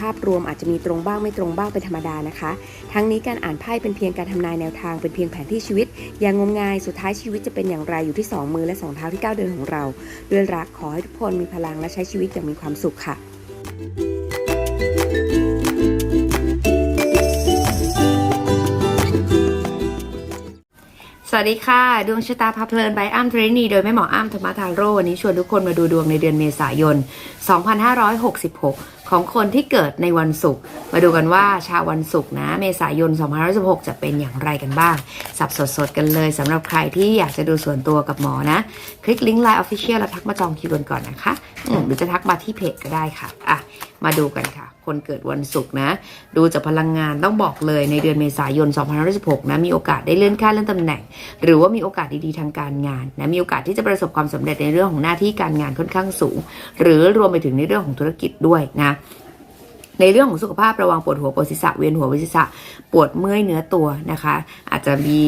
ภาพรวมอาจจะมีตรงบ้างไม่ตรงบ้างเป็นธรรมดานะคะ ทั้งนี้การอ่านไพ่เป็นเพียงการทำนายแนวทางเป็นเพียงแผนที่ชีวิต อย่างงมงายสุดท้ายชีวิตจะเป็นอย่างไรอยู่ที่สองมือและสองเท้าที่ก้าวเดินของเรา ด้วยรักขอให้ทุกคนมีพลังและใช้ชีวิตอย่างมีความสุขค่ะสวัสดีค่ะ ดวงชะตาพาเพลินใบอ้ำเทรนีโดยแม่หมออ้ำธรรมทาโร่วันนี้ชวนทุกคนมาดูดวงในเดือนเมษายน 2566 ของคนที่เกิดในวันศุกร์มาดูกันว่าชาววันศุกร์นะ เมษายน2566จะเป็นอย่างไรกันบ้าง สับสดๆกันเลยสำหรับใครที่อยากจะดูส่วนตัวกับหมอนะ คลิกลิงก์ไลน์ออฟฟิเชียลแล้วทักมาจองคิวกันก่อนนะคะอืมหรือจะทักมาที่เพจก็ได้ค่ะอะ มาดูกันค่ะ คนเกิดวันศุกร์นะ ดูจากพลังงานต้องบอกเลยในเดือนเมษายน2566นะมีโอกาสได้เลื่อนขั้นเลื่อนตำแหน่ง หรือว่ามีโอกาสดีๆทางการงานนะมีโอกาสที่จะประสบความสำเร็จในเรื่องของหน้าที่การงานค่อนข้างสูง หรือรวมไปถึงในเรื่องของธุรกิจด้วยนะ ในเรื่องของสุขภาพระวังปวดหัวปวดศีรษะเวียนหัวเวียนศีรษะปวดเมื่อยเนื้อตัวนะคะ อาจจะมี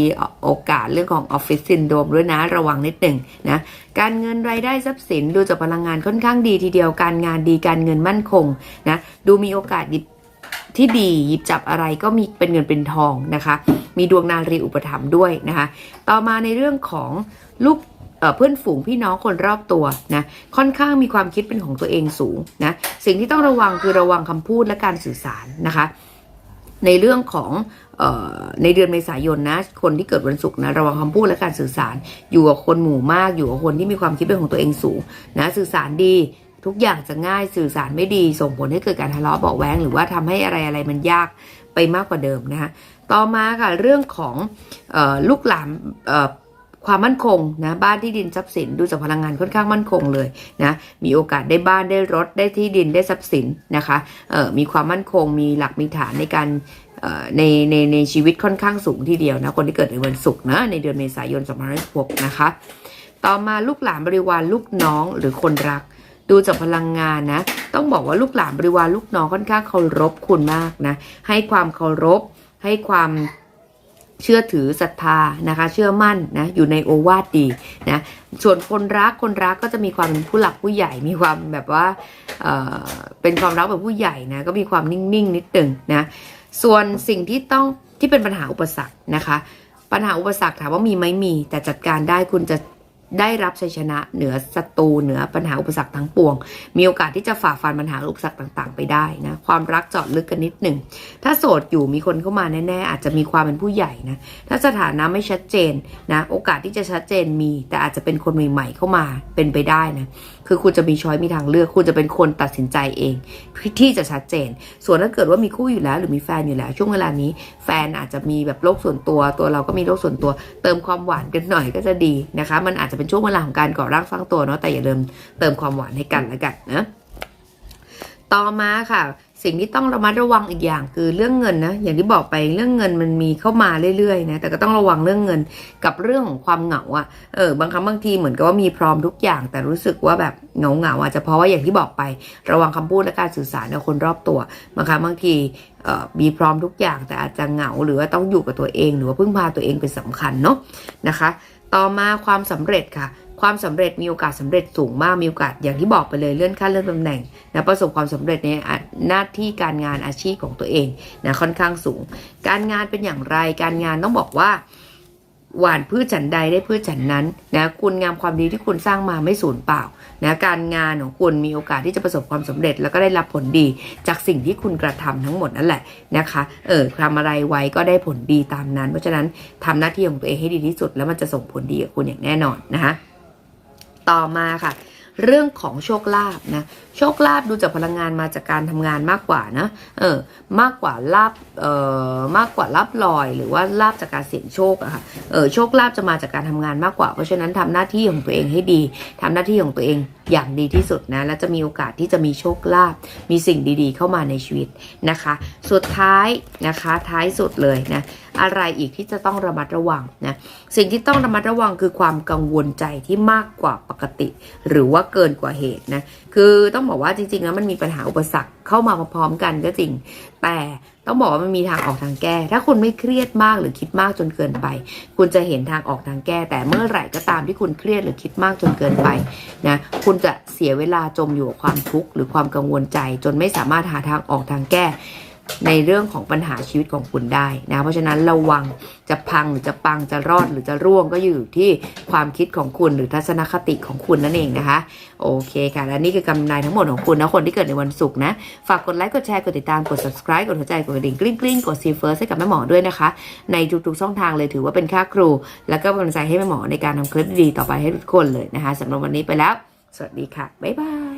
โอกาสเรื่องของออฟฟิศซินโดรมด้วยนะระวังนิดหนึ่งนะการเงินรายได้ทรัพย์สินดูจากพลังงานค่อนข้างดีทีเดียวการงานดีการเงินมั่นคงนะดูมีโอกาสหยิบที่ดีหยิบจับอะไรก็มีเป็นเงินเป็นทองนะคะ มีดวงนารีอุปถัมภ์ด้วยนะคะ ต่อมาในเรื่องของลูก เพื่อนฝูงพี่น้องคนรอบตัวนะค่อนข้างมีความคิดเป็นของตัวเองสูงนะสิ่งที่ต้องระวังคือระวังคำพูดและการสื่อสารนะคะ ในเรื่องของออในเดือนเมษายนนะคนที่เกิดวันศุกร์นะระวังคำพูดและการสื่อสาร อยู่กับคนหมู่มากอยู่กับคนที่มีความคิดเป็นของตัวเองสูงนะสื่อสารดีทุกอย่างจะง่ายสื่อสารไม่ดี ส่งผลให้เกิดการทะเลาะเบาแวงหรือว่าทำให้อะไรอะไรมันยากไปมากกว่าเดิมนะคะต่อมาค่ะเรื่องของออลูกหลานเความมั่นคงนะบ้านที่ดินทรัพย์สินดูจากพลังงานค่อนข้างมั่นคงเลยนะมีโอกาสได้บ้านได้รถได้ที่ดินได้ทรัพย์สินนะคะเออมีความมั่นคงมีหลักมีฐานในการเออในในในชีวิตค่อนข้างสูงทีเดียวนะคนที่เกิดในวันศุกร์นะในเดือนเมษายน2566นะคะต่อมาลูกหลานบริวารลูกน้องหรือคนรัก ดูจากพลังงานนะ ต้องบอกว่าลูกหลานบริวารลูกน้องค่อนข้างเคารพคุณมากนะให้ความเคารพให้ความ เชื่อถือศรัทธานะคะ เชื่อมั่นนะอยู่ในโอวาทดีนะส่วนคนรักคนรักก็จะมีความเป็นผู้หลักผู้ใหญ่ มีความแบบว่าเออเป็นความรักแบบผู้ใหญ่นะก็มีความนิ่งๆนิดหนึ่งนะส่วนสิ่งที่ต้องที่เป็นปัญหาอุปสรรคนะคะ ปัญหาอุปสรรคถามว่ามีไหมมี แต่จัดการได้คุณจะ ได้รับชัยชนะเหนือศัตรูเหนือปัญหาอุปสรรคทั้งปวง มีโอกาสที่จะฝ่าฟันปัญหาอุปสรรคต่างๆ ไปได้นะความรักจาะลึกกันนิดหนึ่ง ถ้าโสดอยู่มีคนเข้ามาแน่ๆ อาจจะมีความเป็นผู้ใหญ่นะถ้าสถานะไม่ชัดเจนนะโอกาสที่จะชัดเจนมี แต่อาจจะเป็นคนใหม่ ๆ เข้ามาเป็นไปได้นะคือคุณจะมีช้อยมีทางเลือกคุณจะเป็นคนตัดสินใจเองที่จะชัดเจน ส่วนถ้าเกิดว่ามีคู่อยู่แล้ว หรือมีแฟนอยู่แล้ว ช่วงเวลานี้ แฟนอาจจะมีแบบโลกส่วนตัวตัวเราก็มีโลกส่วนตัว เติมความหวานกันหน่อยก็จะดีนะคะ มันอาจจะเป็นช่วงเวลาของการก่อร่างสร้างตัวเนาะแต่อย่าลืมเติมความหวานให้กันแล้วกันนะต่อมาค่ะ สิ่งที่ต้องระมัดระวังอีกอย่างคือเรื่องเงินนะอย่างที่บอกไปเรื่องเงินมันมีเข้ามาเรื่อยๆนะแต่ก็ต้องระวังเรื่องเงินกับเรื่องของความเหงาอะเออบางครั้งบางทีเหมือนกับว่ามีพร้อมทุกอย่าง แต่รู้สึกว่าแบบเหงาเหงาๆอาจจะเพราะว่าอย่างที่บอกไประวังคำพูดและการสื่อสารกับคนรอบตัวบางครั้งบางทีเอ่อมีพร้อมทุกอย่างแต่อาจจะเหงาหรือว่าต้องอยู่กับตัวเอง หรือว่าพึ่งพาตัวเองเป็นสำคัญเนาะนะคะ ต่อมาความสำเร็จค่ะ ความสำเร็จมีโอกาสสำเร็จสูงมากมีโอกาสอย่างที่บอกไปเลยเลื่อนขั้นเลื่อนตำแหน่งนะประสบความสำเร็จในหน้าที่การงานอาชีพของตัวเองนะค่อนข้างสูง การงานเป็นอย่างไรการงานต้องบอกว่า หวานพืชฉันใดได้พืชฉันนั้นนะคุณงามความดีที่คุณสร้างมาไม่สูญเปล่านะการงานของคุณมีโอกาสที่จะประสบความสำเร็จ แล้วก็ได้รับผลดีจากสิ่งที่คุณกระทำทั้งหมดนั่นแหละนะคะเออทำอะไรไว้ก็ได้ผลดีตามนั้น เพราะฉะนั้นทำหน้าที่ของตัวเองให้ดีที่สุด แล้วมันจะส่งผลดีกับคุณอย่างแน่นอนนะคะต่อมาค่ะ เรื่องของโชคลาภนะโชคลาภดูจากพลังงานมาจากการทำงานมากกว่านะเออมากกว่าลาบเอ่อมากกว่าลาบลอย หรือว่าลาบจากการเสี่ยงโชคอะค่ะเออโชคลาภจะมาจากการทำงานมากกว่า เพราะฉะนั้นทำหน้าที่ของตัวเองให้ดีทำหน้าที่ของตัวเองอย่างดีที่สุดนะและจะมีโอกาสที่จะมีโชคลาภมีสิ่งดีๆ เข้ามาในชีวิตนะคะ สุดท้ายนะคะท้ายสุดเลยนะ อะไรอีกที่จะต้องระมัดระวังนะสิ่งที่ต้องระมัดระวังคือความกังวลใจที่มากกว่าปกติ หรือว่าเกินกว่าเหตุนะคือต้องบอกว่าจริงๆแล้วมันมีปัญหาอุปสรรคเข้ามาพร้อมๆกันก็จริง แต่ต้องบอกว่ามันมีทางออกทางแก้ ถ้าคุณไม่เครียดมากหรือคิดมากจนเกินไป คุณจะเห็นทางออกทางแก้ แต่เมื่อไหร่ก็ตามที่คุณเครียดหรือคิดมากจนเกินไปนะคุณจะเสียเวลาจมอยู่กับความทุกข์หรือความกังวลใจ จนไม่สามารถหาทางออกทางแก้ ในเรื่องของปัญหาชีวิตของคุณได้นะเพราะฉะนั้นระวังจะพังหรือจะปังจะรอดหรือจะร่วงก็อยู่ที่ความคิดของคุณหรือทัศนคติของคุณนั่นเองนะคะ โอเคค่ะ และนี่คือกำนายทั้งหมดของคุณนะคนที่เกิดในวันศุกร์นะ ฝากกดไลค์กดแชร์กดติดตามกด subscribe กดหัวใจกดกระดิ่งกริ๊งกริ๊งกดซีเฟิร์สให้กับแม่หมอด้วยนะคะ ในทุกๆช่องทางเลยถือว่าเป็นค่าครู แล้วก็เป็นกำลังใจให้แม่หมอในการทำคลิปดีๆต่อไปให้ทุกคนเลยนะคะสำหรับวันนี้ไปแล้ว สวัสดีค่ะบ๊ายบาย